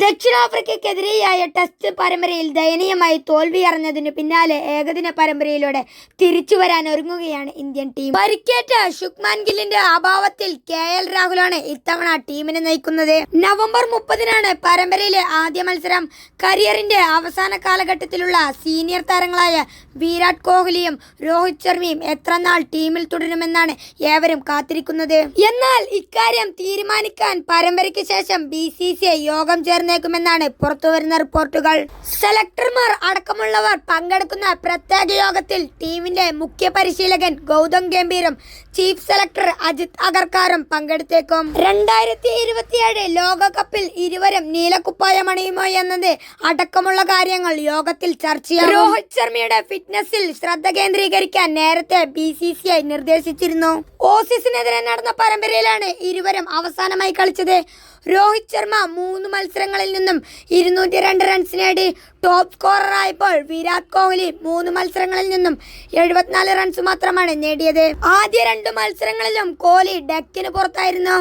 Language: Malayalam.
ദക്ഷിണാഫ്രിക്കയ്ക്കെതിരെയായ ടെസ്റ്റ് പരമ്പരയിൽ ദയനീയമായി തോൽവി അറിഞ്ഞതിന് പിന്നാലെ ഏകദിന പരമ്പരയിലൂടെ തിരിച്ചു വരാൻ ഒരുങ്ങുകയാണ് ഇന്ത്യൻ ടീം. പരിക്കേറ്റ ശുക്മാൻ ഗില്ലിന്റെ അഭാവത്തിൽ കെ എൽ രാഹുലാണ് ഇത്തവണ ടീമിനെ നയിക്കുന്നത്. നവംബർ മുപ്പതിനാണ് പരമ്പരയിലെ ആദ്യ മത്സരം. കരിയറിന്റെ അവസാന കാലഘട്ടത്തിലുള്ള സീനിയർ താരങ്ങളായ വിരാട് കോഹ്ലിയും രോഹിത് ശർമ്മയും എത്ര നാൾ ടീമിൽ തുടരുമെന്നാണ് ഏവരും കാത്തിരിക്കുന്നത്. എന്നാൽ ഇക്കാര്യം തീരുമാനിക്കാൻ പരമ്പരയ്ക്ക് ശേഷം ബി യോഗം സി യോഗം പുറത്തുവരുന്ന റിപ്പോർട്ടുകൾ. സെലക്ടർമാർ അടക്കമുള്ളവർ പങ്കെടുക്കുന്ന പ്രത്യേക യോഗത്തിൽ ടീമിന്റെ മുഖ്യ പരിശീലകൻ ഗൗതം ഗംഭീരും ചീഫ് സെലക്ടർ അജിത് അഗർക്കാറും പങ്കെടുത്തേക്കും. രണ്ടായിരത്തി ഇരുപത്തിയേഴ് ലോകകപ്പിൽ ഇരുവരും നീലക്കുപ്പായമണിയുമോ എന്നത് അടക്കമുള്ള കാര്യങ്ങൾ യോഗത്തിൽ ചർച്ചയാകും രോഹിത് ശർമ്മയുടെ ഫിറ്റ്നസിൽ ശ്രദ്ധ കേന്ദ്രീകരിക്കാൻ നേരത്തെ ബി സി സി ഐ നിർദ്ദേശിച്ചിരുന്നു. ഓസീസിനെതിരെ നടന്ന പരമ്പരയിലാണ് ഇരുവരും അവസാനമായി കളിച്ചത്. രോഹിത് ശർമ്മ മൂന്ന് മത്സരങ്ങളിൽ നിന്നും ഇരുന്നൂറ്റി രണ്ട് റൺസ് നേടി ടോപ്പ് സ്കോററായപ്പോൾ വിരാട് കോഹ്ലി മൂന്ന് മത്സരങ്ങളിൽ നിന്നും എഴുപത്തിനാല് റൺസ് മാത്രമാണ് നേടിയത്. ആദ്യ രണ്ട് മത്സരങ്ങളിലും കോഹ്ലി ഡെക്കിന് പുറത്തായിരുന്നു.